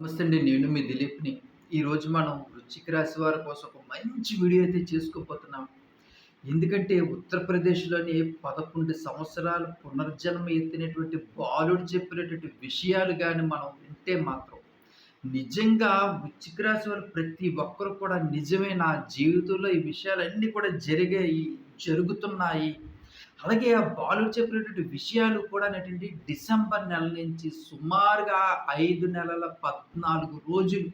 నమస్తే అండి నేను మీ దిలీప్ని. ఈరోజు మనం వృశ్చిక రాశి వారి కోసం ఒక మంచి వీడియో అయితే చేసుకోబోతున్నాం. ఎందుకంటే ఉత్తరప్రదేశ్లోని పదకొండు సంవత్సరాలు పునర్జన్మ ఎత్తినటువంటి బాలుడు చెప్పినటువంటి విషయాలు కానీ మనం వింటే మాత్రం నిజంగా వృశ్చిక రాశి వారు ప్రతి ఒక్కరు కూడా నిజమే. నా జీవితంలో ఈ విషయాలన్నీ కూడా జరిగాయి జరుగుతున్నాయి. అలాగే ఆ బాలుడు చెప్పినటువంటి విషయాలు కూడా ఏంటంటే డిసెంబర్ నెల నుంచి సుమారుగా ఐదు నెలల పద్నాలుగు రోజులు.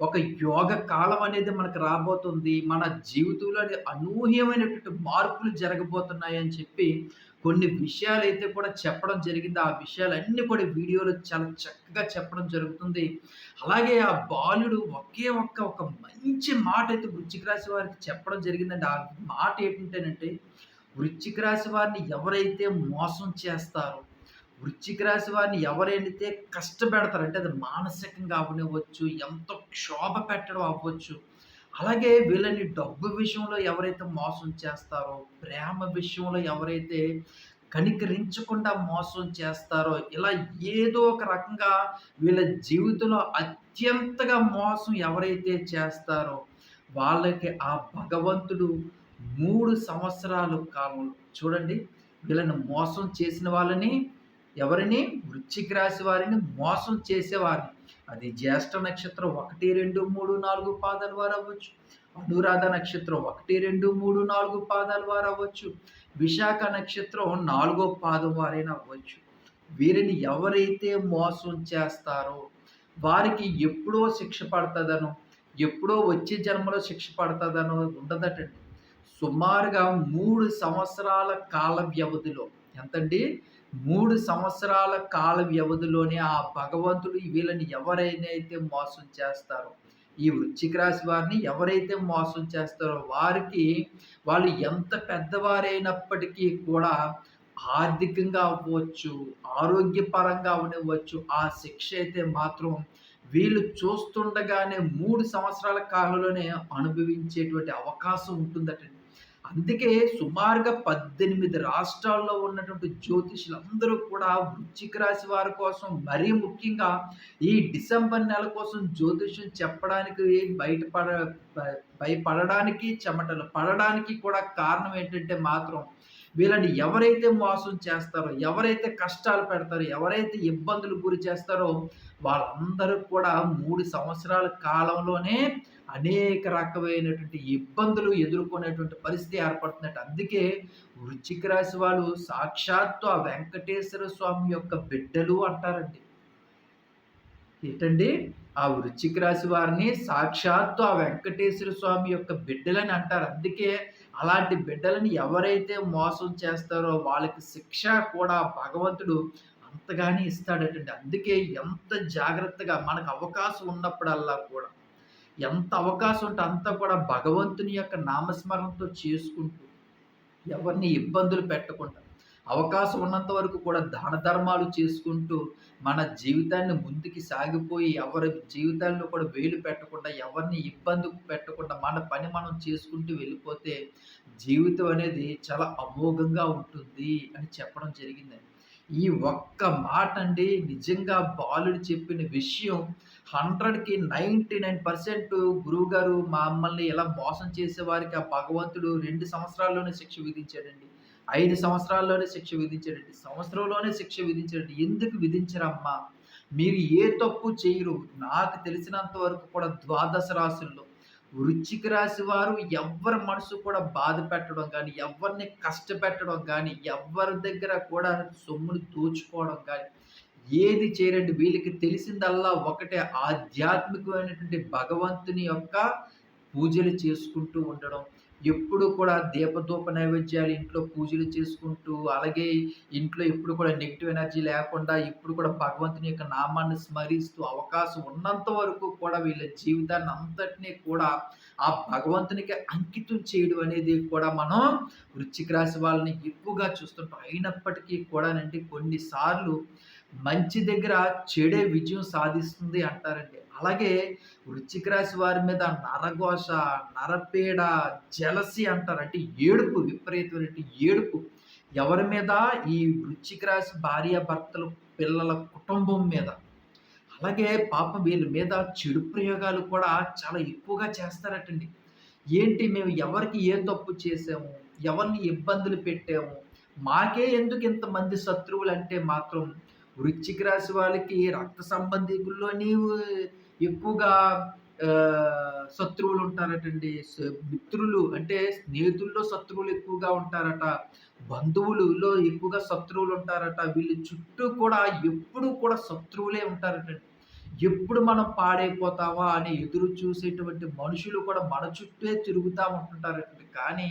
ఒక యోగ కాలం అనేది మనకు రాబోతుంది. మన జీవితంలో అనూహ్యమైనటువంటి మార్పులు జరగబోతున్నాయి అని చెప్పి కొన్ని విషయాలు అయితే కూడా చెప్పడం జరిగింది. ఆ విషయాలన్నీ కూడా వీడియోలో చాలా చక్కగా చెప్పడం జరుగుతుంది. అలాగే ఆ బాలుడు ఒకే ఒక్క ఒక మంచి మాట అయితే వృచ్చిక రాశి వారికి చెప్పడం జరిగిందండి. ఆ మాట ఏంటంటేనంటే వృశ్చిక రాశి వారిని ఎవరైతే మోసం చేస్తారో వృశ్చిక రాశి వారిని ఎవరైతే కష్టపెడతారు అంటే అది మానసికంగా అవనివ్వచ్చు ఎంతో క్షోభ పెట్టడం అవ్వచ్చు అలాగే వీళ్ళని డబ్బు విషయంలో ఎవరైతే మోసం చేస్తారో ప్రేమ విషయంలో ఎవరైతే కనికరించకుండా మోసం చేస్తారో ఇలా ఏదో ఒక రకంగా వీళ్ళ జీవితంలో అత్యంతగా మోసం ఎవరైతే చేస్తారో వాళ్ళకి ఆ భగవంతుడు మూడు సంవత్సరాల కాలంలో చూడండి. వీళ్ళని మోసం చేసిన వాళ్ళని ఎవరిని? వృశ్చిక రాశి వారిని మోసం చేసేవారిని. అది జ్యేష్ఠ నక్షత్రం ఒకటి రెండు మూడు నాలుగు పాదాల వారు అవ్వచ్చు. అనురాధ నక్షత్రం ఒకటి రెండు మూడు నాలుగు పాదాల వారు అవ్వచ్చు. విశాఖ నక్షత్రం నాలుగో పాదం వారైనా అవ్వచ్చు. వీరిని ఎవరైతే మోసం చేస్తారో వారికి ఎప్పుడో శిక్ష పడుతుందనో ఎప్పుడో వచ్చే జన్మలో శిక్ష పడుతుందనో ఉండదటండి. సుమారుగా మూడు సంవత్సరాల కాల వ్యవధిలో. ఎంతండి? మూడు సంవత్సరాల కాల వ్యవధిలోనే ఆ భగవంతుడు వీళ్ళని ఎవరైనా అయితే మోసం చేస్తారో ఈ వృశ్చిక రాశి వారిని ఎవరైతే మోసం చేస్తారో వారికి వాళ్ళు ఎంత పెద్దవారైనప్పటికీ కూడా ఆర్థికంగా అవ్వచ్చు ఆరోగ్యపరంగా ఉండవచ్చు ఆ శిక్ష అయితే మాత్రం వీళ్ళు చూస్తుండగానే మూడు సంవత్సరాల కాలంలోనే అనుభవించేటువంటి అవకాశం ఉంటుందటండి. అందుకే సుమారుగా పద్దెనిమిది రాష్ట్రాల్లో ఉన్నటువంటి జ్యోతిషులందరూ కూడా వృశ్చిక రాశి వారి కోసం మరీ ముఖ్యంగా ఈ డిసెంబర్ నెల కోసం జ్యోతిష్యం చెప్పడానికి బయటపడ భయపడడానికి చెమటలు పడడానికి కూడా కారణం ఏంటంటే మాత్రం వీళ్ళని ఎవరైతే మోసం చేస్తారో ఎవరైతే కష్టాలు పెడతారో ఎవరైతే ఇబ్బందులు గురి చేస్తారో వాళ్ళందరూ కూడా మూడు సంవత్సరాల కాలంలోనే అనేక రకమైనటువంటి ఇబ్బందులు ఎదుర్కొనేటువంటి పరిస్థితి ఏర్పడుతున్నట్టు అందుకే వృచ్చిక రాశి వాళ్ళు సాక్షాత్తు ఆ వెంకటేశ్వర స్వామి యొక్క బిడ్డలు అంటారండి. ఏంటండి? ఆ వృచ్చిక రాశి వారిని సాక్షాత్తు ఆ వెంకటేశ్వర స్వామి యొక్క బిడ్డలని అంటారు. అందుకే అలాంటి బిడ్డలని ఎవరైతే మోసం చేస్తారో వాళ్ళకి శిక్ష కూడా భగవంతుడు అంతగానే ఇస్తాడటండి. అందుకే ఎంత జాగ్రత్తగా మనకు అవకాశం ఉన్నప్పుడల్లా కూడా ఎంత అవకాశం ఉంటే అంతా కూడా భగవంతుని యొక్క నామస్మరణతో చేసుకుంటూ ఎవరిని ఇబ్బందులు పెట్టకుండా అవకాశం ఉన్నంత వరకు కూడా దాన ధర్మాలు చేసుకుంటూ మన జీవితాన్ని ముందుకి సాగిపోయి ఎవరి జీవితాల్లో కూడా వేలు పెట్టకుండా ఎవరిని ఇబ్బంది పెట్టకుండా మన పని మనం చేసుకుంటూ వెళ్ళిపోతే జీవితం అనేది చాలా అమోఘంగా ఉంటుంది అని చెప్పడం జరిగిందండి. ఈ ఒక్క మాట అండి నిజంగా బాలుడు చెప్పిన విషయం హండ్రెడ్కి నైంటీ నైన్ పర్సెంట్ గురువు గారు మమ్మల్ని ఎలా మోసం చేసేవారికి ఆ భగవంతుడు రెండు సంవత్సరాల్లోనే శిక్ష విధించాడండి. ఐదు సంవత్సరాల్లోనే శిక్ష విధించాడండి. సంవత్సరంలోనే శిక్ష విధించాడండి. ఎందుకు విధించరమ్మా? మీరు ఏ తప్పు చేయరు. నాకు తెలిసినంత వరకు కూడా ద్వాదశ రాశుల్లో వృచ్చిక రాశి వారు ఎవరి మనసు కూడా బాధ పెట్టడం కానీ ఎవరిని కష్టపెట్టడం కానీ ఎవరి దగ్గర కూడా సొమ్ముని దోచుకోవడం కానీ ఏది చేయరండి? వీళ్ళకి తెలిసిందల్లా ఒకటే ఆధ్యాత్మికమైనటువంటి భగవంతుని యొక్క పూజలు చేసుకుంటూ ఉండడం. ఎప్పుడు కూడా దీపధూప నైవేద్యాలు ఇంట్లో పూజలు చేసుకుంటూ అలాగే ఇంట్లో ఎప్పుడు కూడా నెగిటివ్ ఎనర్జీ లేకుండా ఇప్పుడు కూడా భగవంతుని యొక్క నామాన్ని స్మరిస్తూ అవకాశం ఉన్నంత వరకు కూడా వీళ్ళ జీవితాన్ని అంతటినీ కూడా ఆ భగవంతునికి అంకితం చేయడం అనేది కూడా మనం వృచ్చిక రాశి వాళ్ళని ఎక్కువగా చూస్తుంటాం. అయినప్పటికీ కూడా అంటే కొన్నిసార్లు మంచి దగ్గర చెడే విజయం సాధిస్తుంది అంటారండి. అలాగే వృచ్చిక రాశి వారి మీద నరఘోష నరపీడ జలసి అంటారు. అంటే ఏడుపు విపరీతమైన ఏడుపు. ఎవరి మీద? ఈ వృచ్చిక రాశి భార్య భర్తలు పిల్లల కుటుంబం మీద. అలాగే పాపం వీళ్ళ మీద చెడు ప్రయోగాలు కూడా చాలా ఎక్కువగా చేస్తారటండి. ఏంటి? మేము ఎవరికి ఏ తప్పు చేసాము ఎవరిని ఇబ్బందులు పెట్టాము? మాకే ఎందుకు ఇంతమంది శత్రువులంటే మాత్రం వృశ్చిక రాశి వాళ్ళకి రక్త సంబంధికుల్లోని ఎక్కువగా శత్రువులు ఉంటారటండి మిత్రులు అంటే స్నేహితుల్లో శత్రువులు ఎక్కువగా ఉంటారట. బంధువులలో ఎక్కువగా శత్రువులు ఉంటారట వీళ్ళ చుట్టూ కూడా ఎప్పుడూ కూడా శత్రువులే ఉంటారటండి. ఎప్పుడు మనం పాడైపోతామా అని ఎదురు చూసేటువంటి మనుషులు కూడా మన చుట్టే తిరుగుతా ఉంటుంటారటండి. కానీ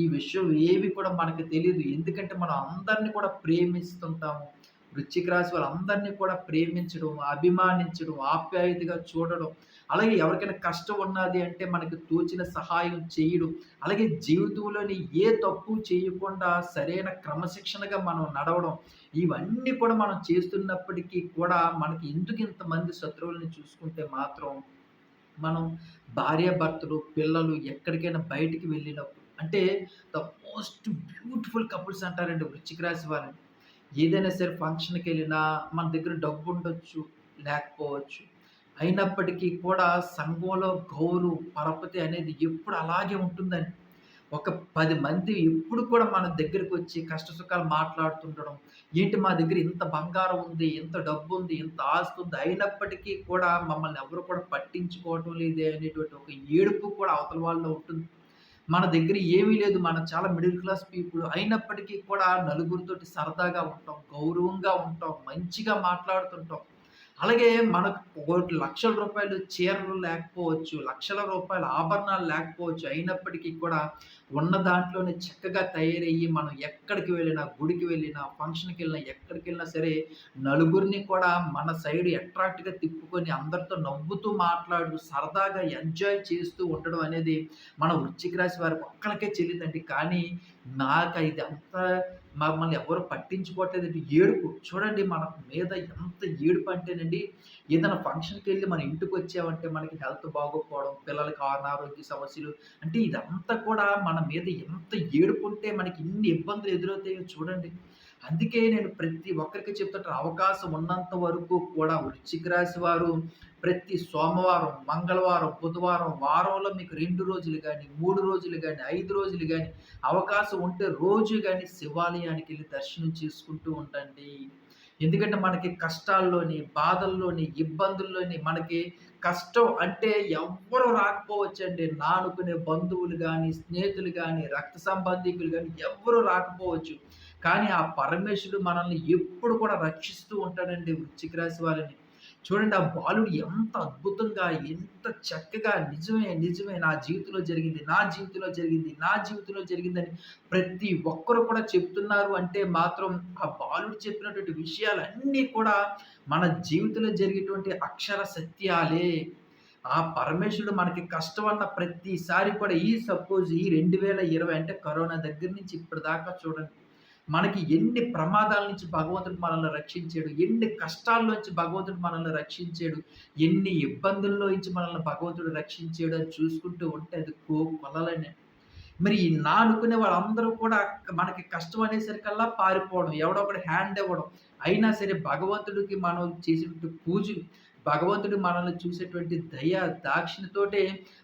ఈ విషయం ఏవి కూడా మనకు తెలియదు ఎందుకంటే మనం అందరిని కూడా ప్రేమిస్తుంటాము. వృశ్చిక రాశి వాళ్ళందరినీ కూడా ప్రేమించడం, అభిమానించడం, ఆప్యాయతగా చూడడం, అలాగే ఎవరికైనా కష్టం ఉన్నది అంటే మనకు తోచిన సహాయం చేయడం, అలాగే జీవితంలోని ఏ తప్పు చేయకుండా సరైన క్రమశిక్షణగా మనం నడవడం, ఇవన్నీ కూడా మనం చేస్తున్నప్పటికీ కూడా మనకి ఎందుకు ఇంతమంది శత్రువులను చూసుకుంటే మాత్రం మనం భార్యాభర్తలు, పిల్లలు ఎక్కడికైనా బయటికి వెళ్ళినప్పుడు అంటే ద మోస్ట్ బ్యూటిఫుల్ కపుల్స్ అంటారండి వృశ్చిక రాశి వాళ్ళని. ఏదైనా సరే ఫంక్షన్కి వెళ్ళినా మన దగ్గర డబ్బుండొచ్చు, లేకపోవచ్చు. అయినప్పటికీ కూడా సంఘంలో గౌరవ పరపతి అనేది ఎప్పుడు అలాగే ఉంటుందని ఒక పది మంది ఎప్పుడు కూడా మన దగ్గరకొచ్చి కష్ట సుఖాలు మాట్లాడుతుండడం. ఏంటి మా దగ్గర ఇంత బంగారం ఉంది, ఇంత డబ్బు ఉంది ఇంత ఆస్తుంది. అయినప్పటికీ కూడా మమ్మల్ని ఎవరు కూడా పట్టించుకోవటం లేదే అనేటువంటి ఒక ఏడుపు కూడా అవతల వాళ్ళలో ఉంటుంది. మన దగ్గర ఏమీ లేదు. మనం చాలా మిడిల్ క్లాస్ పీపుల్. అయినప్పటికీ కూడా నలుగురితోటి సరదాగా ఉంటాం. గౌరవంగా ఉంటాం. మంచిగా మాట్లాడుతుంటాం. అలాగే మనకు కోటి లక్షల రూపాయలు చీరలు లేకపోవచ్చు. లక్షల రూపాయల ఆభరణాలు లేకపోవచ్చు. అయినప్పటికీ కూడా ఉన్న దాంట్లోనే చక్కగా తయారయ్యి మనం ఎక్కడికి వెళ్ళినా, గుడికి వెళ్ళినా, ఫంక్షన్కి వెళ్ళినా ఎక్కడికెళ్ళినా సరే నలుగురిని కూడా మన సైడ్ అట్రాక్ట్‌గా తిప్పుకొని అందరితో నవ్వుతూ మాట్లాడుతూ సరదాగా ఎంజాయ్ చేస్తూ ఉండడం అనేది మన వృచ్చిక రాశి వారికి ఒక్కరికే చెల్లిందండి. కానీ నాకు ఇదంతా మమ్మల్ని ఎవరు పట్టించుకోవట్లేదండి. ఏడుపు చూడండి మన మీద ఎంత ఏడుపు అంటేనండి ఏదైనా ఫంక్షన్కి వెళ్ళి మన ఇంటికి వచ్చామంటే మనకి హెల్త్ బాగోకపోవడం, పిల్లలకి అనారోగ్య సమస్యలు అంటే ఇదంతా కూడా మన మీద ఎంత ఏడుపుంటే మనకి ఇన్ని ఇబ్బందులు ఎదురవుతాయో చూడండి. అందుకే నేను ప్రతి ఒక్కరికి చెప్తుంటాను అవకాశం ఉన్నంత వరకు కూడా వృశ్చిక రాశి వారు ప్రతి సోమవారం, మంగళవారం, బుధవారం, వారంలో మీకు రెండు రోజులు కానీ మూడు రోజులు కానీ ఐదు రోజులు కానీ అవకాశం ఉంటే రోజు కానీ శివాలయానికి వెళ్ళి దర్శనం చేసుకుంటూ ఉండండి. ఎందుకంటే మనకి కష్టాల్లోని, బాధల్లోని, ఇబ్బందుల్లోని మనకి కష్టం అంటే ఎవ్వరు రాకపోవచ్చండి. నానుకునే బంధువులు కానీ స్నేహితులు కానీ రక్త సంబంధికులు కానీ ఎవ్వరు రాకపోవచ్చు. కానీ ఆ పరమేశ్వరుడు మనల్ని ఎప్పుడు కూడా రక్షిస్తూ ఉంటాడండి వృశ్చిక రాశి వాళ్ళని. చూడండి ఆ బాలుడు ఎంత అద్భుతంగా, ఎంత చక్కగా నిజమే, నిజమే నా జీవితంలో జరిగింది, నా జీవితంలో జరిగింది, నా జీవితంలో జరిగిందని ప్రతి ఒక్కరు కూడా చెప్తున్నారు అంటే మాత్రం ఆ బాలుడు చెప్పినటువంటి విషయాలన్నీ కూడా మన జీవితంలో జరిగేటువంటి అక్షర సత్యాలే. ఆ పరమేశ్వరుడు మనకి కష్టం అన్న ప్రతిసారి కూడా ఈ సపోజ్ ఈ 2020 అంటే కరోనా దగ్గర నుంచి ఇప్పటిదాకా చూడండి. మనకి ఎన్ని ప్రమాదాల నుంచి భగవంతుడు మనల్ని రక్షించాడు. ఎన్ని కష్టాల్లోంచి భగవంతుడు మనల్ని రక్షించాడు. ఎన్ని ఇబ్బందుల్లో నుంచి మనల్ని భగవంతుడు రక్షించాడు అని చూసుకుంటూ ఉంటే అది కోకొల్లలనే. మరి ఈ నా అనుకునే వాళ్ళందరూ కూడా మనకి కష్టం అనేసరికల్లా పారిపోవడం. ఎవడో ఒకటి హ్యాండ్ ఇవ్వడం. అయినా సరే భగవంతుడికి మనం చేసినట్టు పూజలు, భగవంతుడు మనల్ని చూసేటువంటి దయ, దాక్షిణ్యతోటే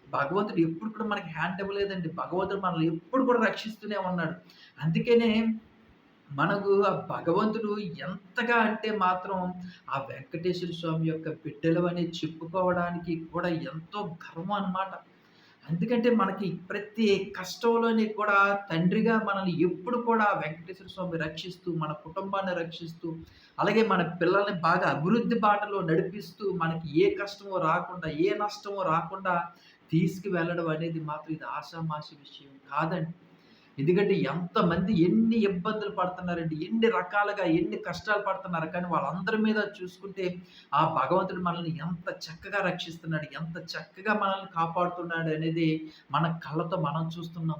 భగవంతుడు ఎప్పుడు కూడా మనకి హ్యాండ్ ఇవ్వలేదండి. భగవంతుడు మనల్ని ఎప్పుడు కూడా రక్షిస్తూనే ఉన్నాడు. అందుకనే మనకు ఆ భగవంతుడు ఎంతగా అంటే మాత్రం ఆ వెంకటేశ్వర స్వామి యొక్క బిడ్డలు అని చెప్పుకోవడానికి కూడా ఎంతో గర్వం అన్నమాట. ఎందుకంటే మనకి ప్రతి కష్టంలోని కూడా తండ్రిగా మనల్ని ఎప్పుడు కూడా వెంకటేశ్వర స్వామి రక్షిస్తూ, మన కుటుంబాన్ని రక్షిస్తూ, అలాగే మన పిల్లల్ని బాగా అభివృద్ధి బాటలో నడిపిస్తూ, మనకి ఏ కష్టమో రాకుండా, ఏ నష్టమో రాకుండా తీసుకువెళ్ళడం అనేది మాత్రం ఇది ఆషామాషీ విషయం కాదండి. ఎందుకంటే ఎంతమంది ఎన్ని ఇబ్బందులు పడుతున్నారండి. ఎన్ని రకాలుగా ఎన్ని కష్టాలు పడుతున్నారు. కానీ వాళ్ళందరి మీద చూసుకుంటే ఆ భగవంతుడు మనల్ని ఎంత చక్కగా రక్షిస్తున్నాడు. ఎంత చక్కగా మనల్ని కాపాడుతున్నాడు అనేది మన కళ్ళతో మనం చూస్తున్నాం.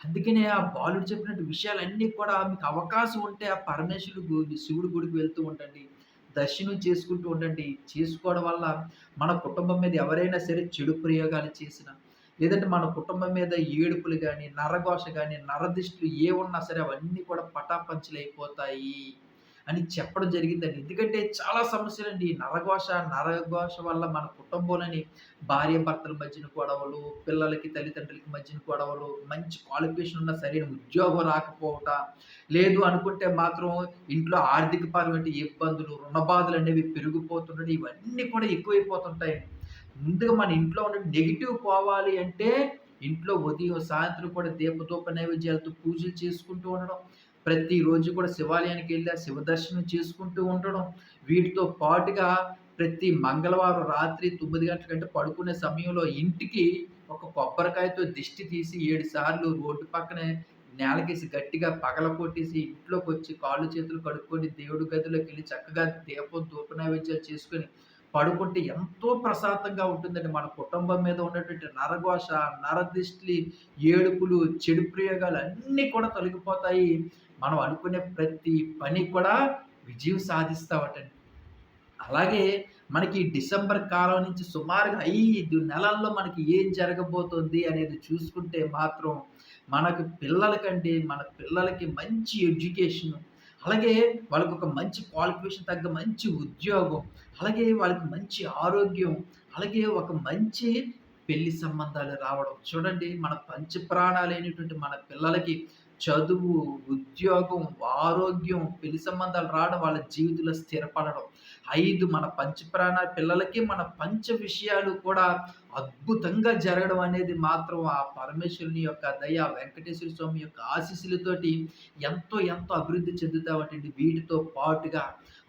అందుకనే ఆ బాలుడు చెప్పినట్టు విషయాలన్నీ కూడా మీకు అవకాశం ఉంటే ఆ పరమేశ్వరుడు శివుడి గుడికి వెళ్తూ ఉండండి. దర్శనం చేసుకుంటూ ఉండండి. చేసుకోవడం వల్ల మన కుటుంబం మీద ఎవరైనా సరే చెడు ప్రయోగాలు చేసినా, లేదంటే మన కుటుంబం మీద ఏడుపులు కానీ నరఘోష కానీ నరదిష్టులు ఏమున్నా సరే అవన్నీ కూడా పటాపంచలైపోతాయి అని చెప్పడం జరిగిందండి. ఎందుకంటే చాలా సమస్యలు అండి నరఘోష, నరఘోష వల్ల మన కుటుంబంలోని భార్య భర్తల మధ్యన గొడవలు, పిల్లలకి, తల్లిదండ్రులకి మధ్యన గొడవలు, మంచి క్వాలిఫికేషన్ ఉన్న సరైన ఉద్యోగం రాకపోవట, లేదు అనుకుంటే మాత్రం ఇంట్లో ఆర్థికపరమైన ఇబ్బందులు, రుణ బాధలు అనేవి పెరిగిపోతుండడం ఇవన్నీ కూడా ఎక్కువైపోతుంటాయండి. ముందుగా మన ఇంట్లో ఉన్న నెగిటివ్ పోవాలి అంటే ఇంట్లో ఉదయం, సాయంత్రం కూడా దీపధూప నైవేద్యాలతో పూజలు చేసుకుంటూ ఉండడం. ప్రతిరోజు కూడా శివాలయానికి వెళ్ళి శివ దర్శనం చేసుకుంటూ ఉండడం. వీటితో పాటుగా ప్రతి మంగళవారం రాత్రి 9 గంటలకంటే పడుకునే సమయంలో ఇంటికి ఒక కొబ్బరికాయతో దిష్టి తీసి ఏడు సార్లు రోడ్డు పక్కనే నేలకేసి గట్టిగా పగల కొట్టేసి ఇంట్లోకి వచ్చి కాళ్ళు, చేతులు కడుక్కొని దేవుడి గదిలోకెళ్ళి చక్కగా దీపం, ధూప నైవేద్యాలు చేసుకొని పడుకుంటే ఎంతో ప్రశాంతంగా ఉంటుందండి. మన కుటుంబం మీద ఉన్నటువంటి నరఘోష, నరదిష్టి, ఏడుపులు, చెడు ప్రయోగాలు అన్నీ కూడా తొలగిపోతాయి. మనం అనుకునే ప్రతి పని కూడా విజయం సాధిస్తామటండి. అలాగే మనకి డిసెంబర్ కాలం నుంచి సుమారుగా ఐదు నెలల్లో మనకి ఏం జరగబోతుంది అనేది చూసుకుంటే మాత్రం మనకు పిల్లలకంటే మన పిల్లలకి మంచి ఎడ్యుకేషను, అలాగే వాళ్ళకొక మంచి క్వాలిఫికేషన్ తగ్గ మంచి ఉద్యోగం, అలాగే వాళ్ళకి మంచి ఆరోగ్యం, అలాగే ఒక మంచి పెళ్ళి సంబంధాలు రావడం. చూడండి మన పంచప్రాణాలైనటువంటి మన పిల్లలకి చదువు, ఉద్యోగం, ఆరోగ్యం, పెళ్ళి సంబంధాలు రావడం, వాళ్ళ జీవితంలో స్థిరపడడం. ఐదు మన పంచప్రాణ పిల్లలకి మన పంచ విషయాలు కూడా అద్భుతంగా జరగడం అనేది మాత్రం ఆ పరమేశ్వరుని యొక్క దయ, వెంకటేశ్వర స్వామి యొక్క ఆశీస్సులతోటి ఎంతో ఎంతో అభివృద్ధి చెందుతామటండి. వీటితో పాటుగా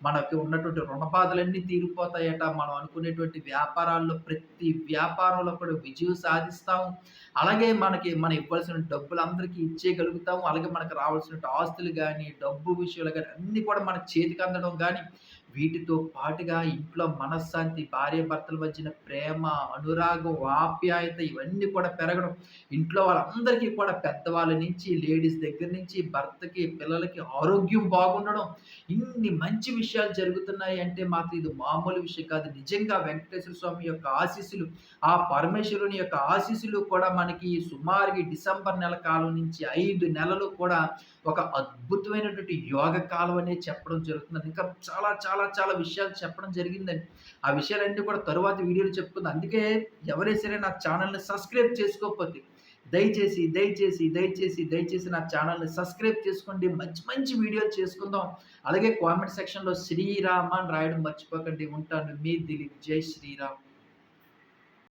మనకి ఉన్నటువంటి రుణబాధలన్నీ తీరిపోతాయట. మనం అనుకునేటువంటి వ్యాపారాల్లో ప్రతి వ్యాపారంలో కూడా విజయం సాధిస్తాం అలాగే మనకి మనం ఇవ్వాల్సిన డబ్బులు అందరికీ ఇచ్చేయగలుగుతాము. అలాగే మనకు రావాల్సిన ఆస్తులు కానీ డబ్బు విషయాలు కానీ అన్నీ కూడా మన చేతికి అందడం కానీ వీటితో పాటుగా ఇంట్లో మనశ్శాంతి, భార్యాభర్తల మధ్యన ప్రేమ, అనురాగం, ఆప్యాయత ఇవన్నీ కూడా పెరగడం. ఇంట్లో వాళ్ళందరికీ కూడా పెద్దవాళ్ళ నుంచి, లేడీస్ దగ్గర నుంచి, భర్తకి, పిల్లలకి ఆరోగ్యం బాగుండడం. ఇన్ని మంచి విషయాలు జరుగుతున్నాయి అంటే మాత్రం ఇది మామూలు విషయం కాదు. నిజంగా వెంకటేశ్వర స్వామి యొక్క ఆశీస్సులు, ఆ పరమేశ్వరుని యొక్క ఆశీస్సులు కూడా మనకి సుమారుగా డిసెంబర్ నెల కాలం నుంచి ఐదు నెలలు కూడా ఒక అద్భుతమైనటువంటి యోగ కాలం అనే చెప్పడం జరుగుతుంది. ఇంకా చాలా చాలా చాలా చాలా విషయాలు చెప్పడం జరిగిందండి. ఆ విషయాలన్నీ కూడా తరువాత వీడియోలు చెప్పుకుందాం. అందుకే ఎవరైనా సరే నా ఛానల్ని సబ్స్క్రైబ్ చేసుకోకపోతే దయచేసి, దయచేసి, దయచేసి, దయచేసి నా ఛానల్ని సబ్స్క్రైబ్ చేసుకోండి. మంచి మంచి వీడియోలు చేసుకుందాం. అలాగే కామెంట్ సెక్షన్‌లో శ్రీరామ అని రాయడం మర్చిపోకండి. ఉంటాను. మీ దిలీప్. జై శ్రీరామ్.